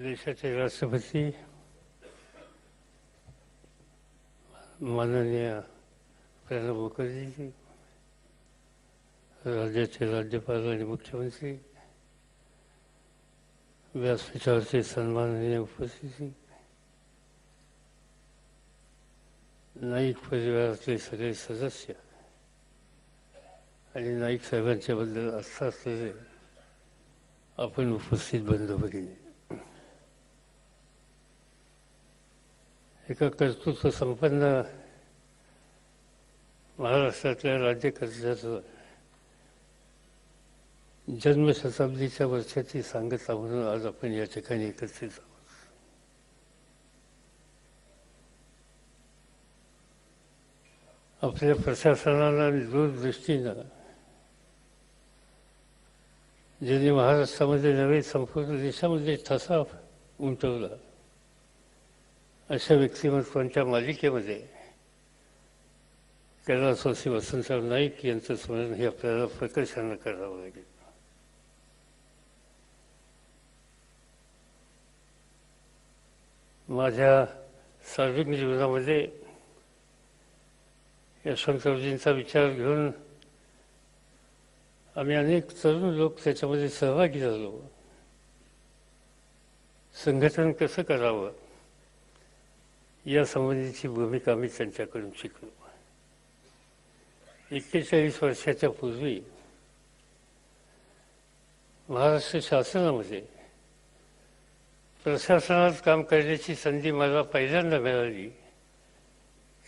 देशाचे राष्ट्रपती माननीय प्रणब मुखर्जी राज्याचे राज्यपाल आणि मुख्यमंत्री व्यासपीठावरचे सन्माननीय उपस्थिती नाईक परिवारातले सगळे सदस्य आणि नाईक साहेबांच्याबद्दल आस्था असलेले आपण उपस्थित बंधू भगिनी. एका कर्तृत्व संपन्न महाराष्ट्रातल्या राज्यकर्त्याचं जन्मशताब्दीच्या वर्षाची सांगता म्हणून आज आपण या ठिकाणी एकत्रित आहोत. आपल्या प्रशासनाला दूरदृष्टीनं ज्यांनी महाराष्ट्रामध्ये नव्हे संपूर्ण देशामध्ये ठसा उमटवला. अशा व्यक्तिमत्वांच्या मालिकेमध्ये? कैलासवासी वसंतराव नाईक यांचं स्मरण हे आपल्याला प्रकर्षानं करावं लागेल. माझ्या सार्वजनिक जीवनामध्ये यशवंतरावजींचा विचार घेऊन आम्ही अनेक तरुण लोक त्याच्यामध्ये सहभागी झालो. संघटन कसं करावं? या संबंधीची भूमिका मी त्यांच्याकडून शिकलो. एक्केचाळीस वर्षाच्या पूर्वी महाराष्ट्र शासनामध्ये प्रशासनात काम करण्याची संधी मला पहिल्यांदा मिळाली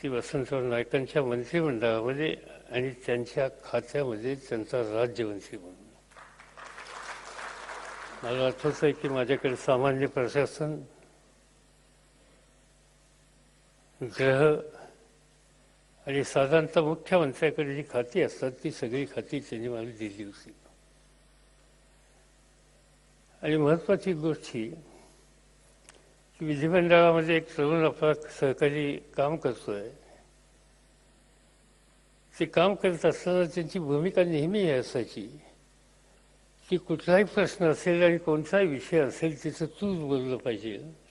ती वसंतराव नायकांच्या मंत्रिमंडळामध्ये आणि त्यांच्या खात्यामध्ये त्यांचा राज्यमंत्री म्हणून. मला आठवत आहे की माझ्याकडे सामान्य प्रशासन ग्रह आणि साधारणतः मुख्यमंत्र्याकडे जी खाती असतात ती सगळी खाती त्यांनी मला दिली होती. आणि महत्वाची गोष्ट ही की विधिमंडळामध्ये एक तरुण आपला सहकारी काम करतोय. ते काम करत असताना त्यांची भूमिका नेहमी असायची की कुठलाही प्रश्न असेल आणि कोणताही विषय असेल तिथं तूच बोललं पाहिजे.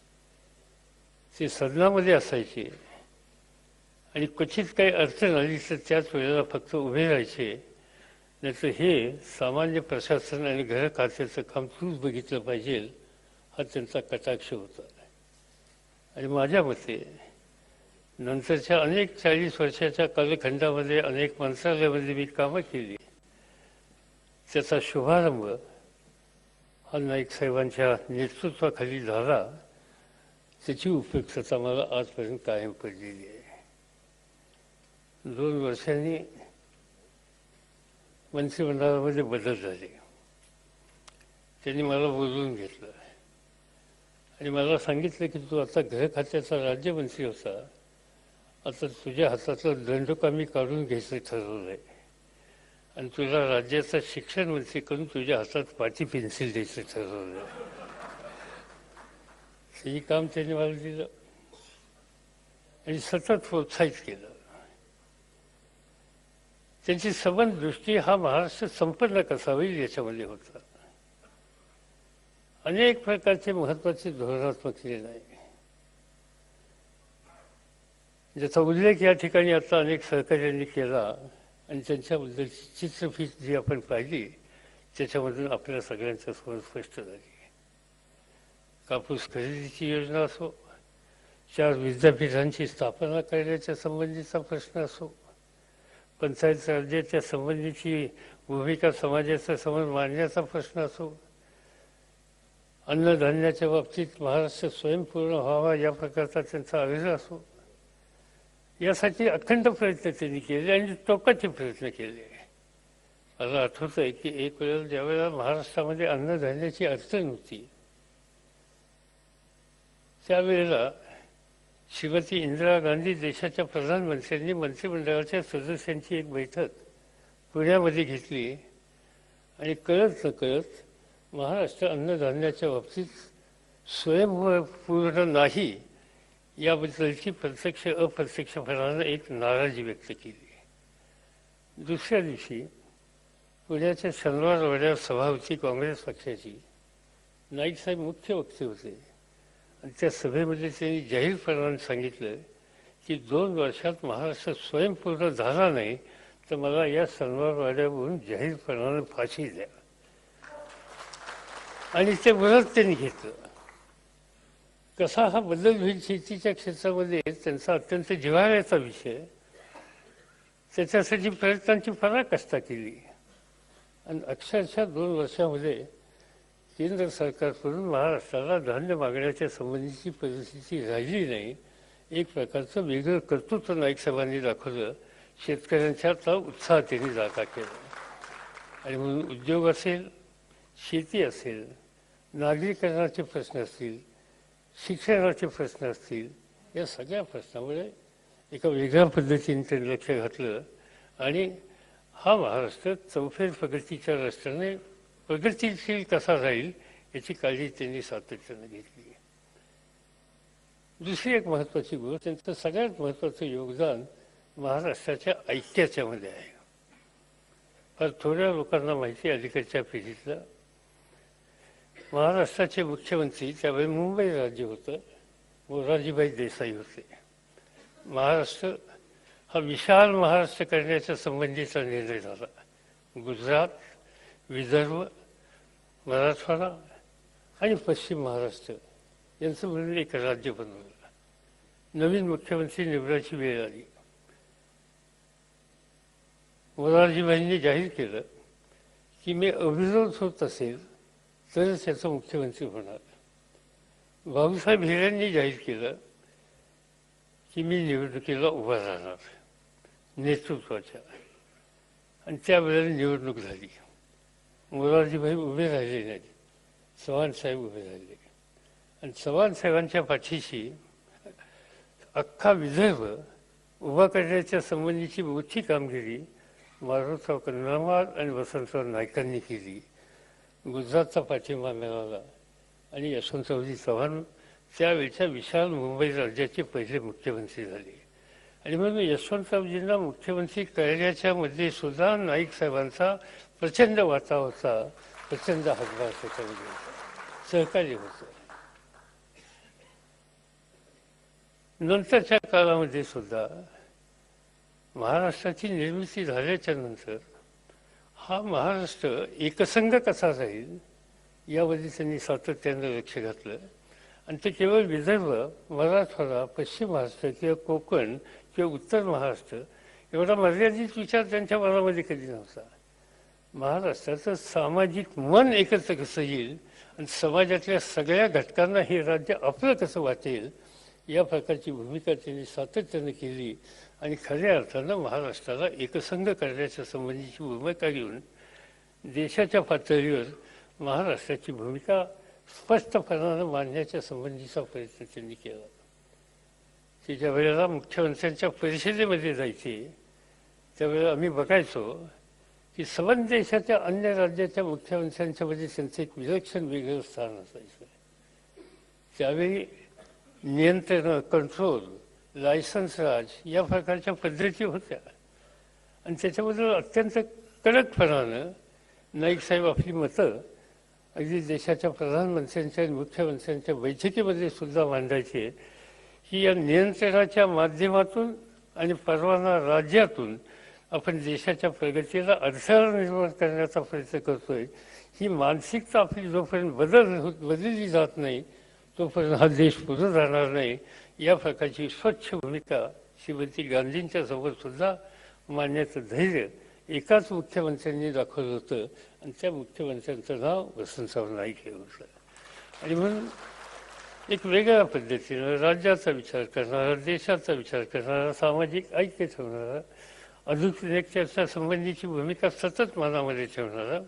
ते सदनामध्ये असायचे. आणि क्वचित काही अडचण आली तर त्याच वेळेला फक्त उभे राहायचे. नाहीतर हे सामान्य प्रशासन आणि घर खात्याचं काम तूच बघितलं पाहिजे हा त्यांचा कटाक्ष होता. आणि माझ्या मते नंतरच्या अनेक चाळीस वर्षाच्या कालखंडामध्ये अनेक मंत्रालयामध्ये मी कामं केली. त्याचा शुभारंभ हा नाईक साहेबांच्या नेतृत्वाखाली झाला. त्याची उपयुक्तता मला आजपर्यंत कायम पडलेली आहे. दोन वर्षांनी मंत्रिमंडळामध्ये बदल झाले. त्यांनी मला बोलवून घेतलं. आणि मला सांगितलं की तू आता गृह खात्याचा राज्यमंत्री होता. आता तुझ्या हातातलं दंडकामी काढून घ्यायचं ठरवलं आहे आणि तुला राज्याचा शिक्षण मंत्री करून तुझ्या हातात पाठी पेन्सिल द्यायचं ठरवलं आहे हे काम त्यांनी मला दिलं. आणि सतत प्रोत्साहित केलं. त्यांची सबंध दृष्टी हा महाराष्ट्र संपन्न कसा होईल याच्यामध्ये होता. अनेक प्रकारचे महत्त्वाचे धोरणात्मक निर्णय ज्याचा उल्लेख या ठिकाणी आता अनेक सहकार्यांनी केला आणि त्यांच्याबद्दलची चित्रफीत जी आपण पाहिली त्याच्यामधून आपल्या सगळ्यांच्या समोर स्पष्ट झाली. कापूस खरेदीची योजना असो चार विद्यापीठांची स्थापना करण्याच्या संबंधीचा प्रश्न असो पंचायत राज्याच्या संबंधीची भूमिका समाजाचा समज मांडण्याचा प्रश्न असो अन्नधान्याच्या बाबतीत महाराष्ट्र स्वयंपूर्ण व्हावा या प्रकारचा त्यांचा आग्रह असो यासाठी अखंड प्रयत्न त्यांनी केले आणि टोकाचे प्रयत्न केले. मला आठवत आहे की एक वेळेला ज्यावेळेला महाराष्ट्रामध्ये अन्नधान्याची अडचण होती त्यावेळेला श्रीमती इंदिरा गांधी देशाच्या प्रधानमंत्र्यांनी मंत्रिमंडळाच्या सदस्यांची एक बैठक पुण्यामध्ये घेतली आणि कळत नकळत महाराष्ट्र अन्नधान्याच्या बाबतीत स्वयंपूर्ण नाही याबद्दलची प्रत्यक्ष अप्रत्यक्षपणानं एक नाराजी व्यक्त केली. दुसऱ्या दिवशी पुण्याच्या शनिवार वाड्यावर सभा होती काँग्रेस पक्षाची. नाईक साहेब मुख्य वक्ते होते. आणि त्या सभेमध्ये त्यांनी जाहीरपणाने सांगितलं की दोन वर्षात महाराष्ट्र स्वयंपूर्ण झाला नाही तर मला या सणवारवाड्यावरून जाहीरपणाने फाशी द्या. आणि ते व्रत त्यांनी घेतलं. कसा हा बदल होईल शेतीच्या क्षेत्रामध्ये त्यांचा अत्यंत जिव्हाळ्याचा विषय. त्याच्यासाठी प्रयत्नांची पराकाष्ठा केली. आणि अक्षरशः दोन वर्षामध्ये केंद्र सरकारकडून महाराष्ट्राला धान्य मागण्याच्या संबंधीची परिस्थिती राहिली नाही. एक प्रकारचं वेगळं कर्तृत्व नाईक साहेबांनी दाखवलं. शेतकऱ्यांच्या उत्साह त्यांनी जागा केला आणि म्हणून उद्योग असेल शेती असेल नागरीकरणाचे प्रश्न असतील शिक्षणाचे प्रश्न असतील या सगळ्या प्रश्नामुळे एका वेगळ्या पद्धतीने त्यांनी लक्ष घातलं. आणि हा महाराष्ट्र चौफेर प्रगतीच्या रस्त्याने प्रगतीशील कसा राहील याची काळजी त्यांनी सातत्यानं घेतली दुसरी एक महत्वाची गोष्ट त्यांचं सगळ्यात महत्वाचं योगदान महाराष्ट्राच्या ऐक्याच्यामध्ये आहे. फार थोड्या लोकांना माहिती अलीकडच्या पिढीतलं. महाराष्ट्राचे मुख्यमंत्री त्यावेळी मुंबई राज्य होतं मोरारजीभाई देसाई होते. महाराष्ट्र हा विशाल महाराष्ट्र करण्याच्या संबंधीचा निर्णय झाला. गुजरात विदर्भ मराठवाडा आणि पश्चिम महाराष्ट्र यांचं मिळून एक राज्य बनवलं. नवीन मुख्यमंत्री निवडायची वेळ आली. मोरारजीबाईंनी जाहीर केलं की मी अविरोध होत असेल तरच त्याचा मुख्यमंत्री होणार. भाऊसाहेब हिऱ्यांनी जाहीर केलं की मी निवडणुकीला उभा राहणार नेतृत्वाच्या. आणि त्यावेळेला निवडणूक झाली. मोरारजीभाई उभे राहिले नाहीत. चव्हाणसाहेब उभे राहिले. आणि चव्हाण साहेबांच्या पाठीशी अख्खा विदर्भ उभा करण्याच्या संबंधीची मोठी कामगिरी मारुतराव कन्नामार आणि वसंतराव नायकांनी केली. गुजरातचा पाठिंबा मिळाला आणि यशवंतरावजी चव्हाण त्यावेळच्या विशाल मुंबई राज्याचे पहिले मुख्यमंत्री झाले. आणि म्हणून यशवंतरावजींना मुख्यमंत्री करण्याच्या मध्ये सुद्धा नाईक साहेबांचा प्रचंड वाटा होता प्रचंड हातभार त्याच्यामध्ये. सहकार्य होतं. नंतरच्या काळामध्ये सुद्धा महाराष्ट्राची निर्मिती झाल्याच्यानंतर हा महाराष्ट्र एकसंघ कसा राहील यामध्ये त्यांनी सातत्यानं लक्ष घातलं. आणि ते केवळ विदर्भ मराठवाडा पश्चिम महाराष्ट्र किंवा कोकण किंवा उत्तर महाराष्ट्र एवढा मर्यादित विचार त्यांच्या मनामध्ये कधी नव्हता. महाराष्ट्राचं सामाजिक मन एकत्र कसं येईल आणि समाजातल्या सगळ्या घटकांना हे राज्य आपलं कसं वाटेल या प्रकारची भूमिका त्यांनी सातत्यानं केली आणि खऱ्या अर्थानं महाराष्ट्राला एकसंघ करण्याच्या संबंधीची भूमिका घेऊन देशाच्या पातळीवर महाराष्ट्राची भूमिका स्पष्टपणानं मांडण्याच्या संबंधीचा प्रयत्न त्यांनी केला. की ज्या वेळेला मुख्यमंत्र्यांच्या परिषदेमध्ये जायचे. त्यावेळेला आम्ही बघायचो की सबंध देशाच्या अन्य राज्याच्या मुख्यमंत्र्यांच्या मध्ये त्यांचं एक विलक्षण वेगळं स्थान असायचं. त्यावेळी नियंत्रण कंट्रोल लायसन्स राज या प्रकारच्या पद्धती होत्या. आणि त्याच्याबद्दल अत्यंत कडकपणानं नाईक साहेब आपली मतं अगदी देशाच्या प्रधानमंत्र्यांच्या आणि मुख्यमंत्र्यांच्या बैठकीमध्ये सुद्धा मांडायचे. की या नियंत्रणाच्या माध्यमातून आणि परवाना राज्यातून आपण देशाच्या प्रगतीला अडथळा निर्माण करण्याचा प्रयत्न करतोय ही मानसिकता आपली जोपर्यंत बदल होत बदलली जात नाही तोपर्यंत हा देश पुढे जाणार नाही या प्रकारची स्वच्छ भूमिका श्रीमती गांधींच्या सोबत सुद्धा मांडण्याचं धैर्य एकाच मुख्यमंत्र्यांनी दाखवलं होतं. आणि त्या मुख्यमंत्र्यांचं नाव वसंतराव नाईक हे होतं. आणि म्हणून एक वेगळ्या पद्धतीनं राज्याचा विचार करणारा देशाचा विचार करणारा सामाजिक ऐक्य ठेवणारा आधुनिकतेच्या संबंधीची भूमिका सतत मनामध्ये ठेवणारा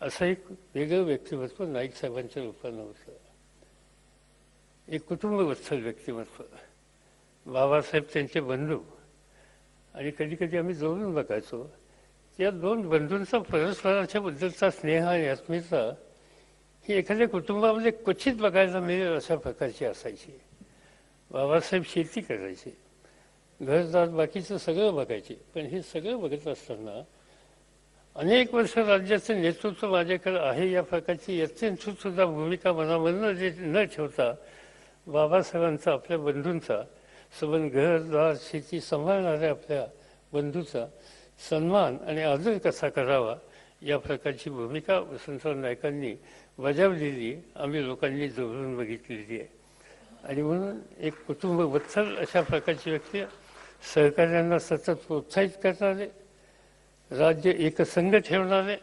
असं एक वेगळं व्यक्तिमत्व नाईक साहेबांच्या रूपानं होतं. एक कुटुंबवत्सल व्यक्तिमत्व. बाबासाहेब त्यांचे बंधू. आणि कधी कधी आम्ही जोडून बघायचो या दोन बंधूंचा परस्पराच्या बद्दलचा स्नेह आणि आत्मीयता ही एखाद्या कुटुंबामध्ये क्वचित बघायला मिळेल अशा प्रकारची असायची. बाबासाहेब शेती करायचे. घरदार बाकीचं सगळं बघायचे. पण हे सगळं बघत असताना अनेक वर्ष राज्याचं नेतृत्व माझ्याकडे आहे या प्रकारची अत्यंत सुद्धा भूमिका मनामधनं जे न ठेवता बाबासाहेबांचा आपल्या बंधूंचा सबंध घरदार शेती सांभाळणाऱ्या आपल्या बंधूचा सन्मान आणि आदर कसा करावा या प्रकारची भूमिका वसंतराव नायकांनी बजावलेली आम्ही लोकांनी जवळून बघितलेली आहे आणि म्हणून एक कुटुंब वत्सल अशा प्रकारची व्यक्ती आहे. सहकार्यांना सतत प्रोत्साहित करणारे राज्य एकसंघ ठेवणारे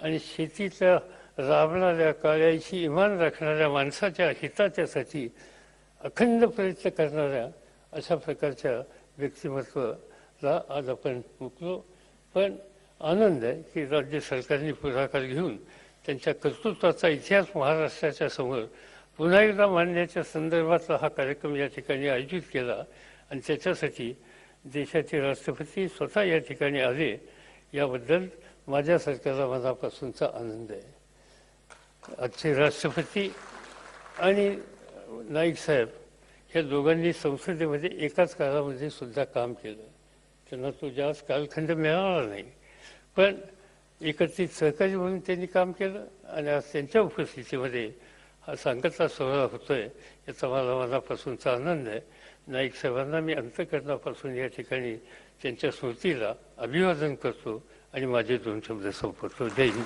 आणि शेतीच्या राबणाऱ्या काळ्याची इमान राखणाऱ्या माणसाच्या हिताच्यासाठी अखंड प्रयत्न करणाऱ्या अशा प्रकारच्या व्यक्तिमत्वाला आज आपण मुकलो पण आनंद आहे की राज्य सरकारने पुढाकार घेऊन त्यांच्या कर्तृत्वाचा इतिहास महाराष्ट्राच्या समोर. पुन्हा एकदा मांडण्याच्या संदर्भातला हा कार्यक्रम या ठिकाणी आयोजित केला आणि त्याच्यासाठी देशाचे राष्ट्रपती स्वतः या ठिकाणी आले याबद्दल माझ्या सरकारला मनापासूनचा आनंद आहे. आजचे राष्ट्रपती आणि नाईक साहेब ह्या दोघांनी संसदेमध्ये एकाच काळामध्ये सुद्धा काम केलं. त्यांना तो जास्त कालखंड मिळाला नाही. पण एकत्रित सहकारी म्हणून त्यांनी काम केलं आणि आज त्यांच्या उपस्थितीमध्ये हा सांगता सोहळा होतोय याचा मला मनापासूनचा आनंद आहे. नाईक साहेबांना मी अंतकरणापासून या ठिकाणी त्यांच्या स्मृतीला अभिवादन करतो आणि माझे दोन शब्द संपवतो. जय हिंद.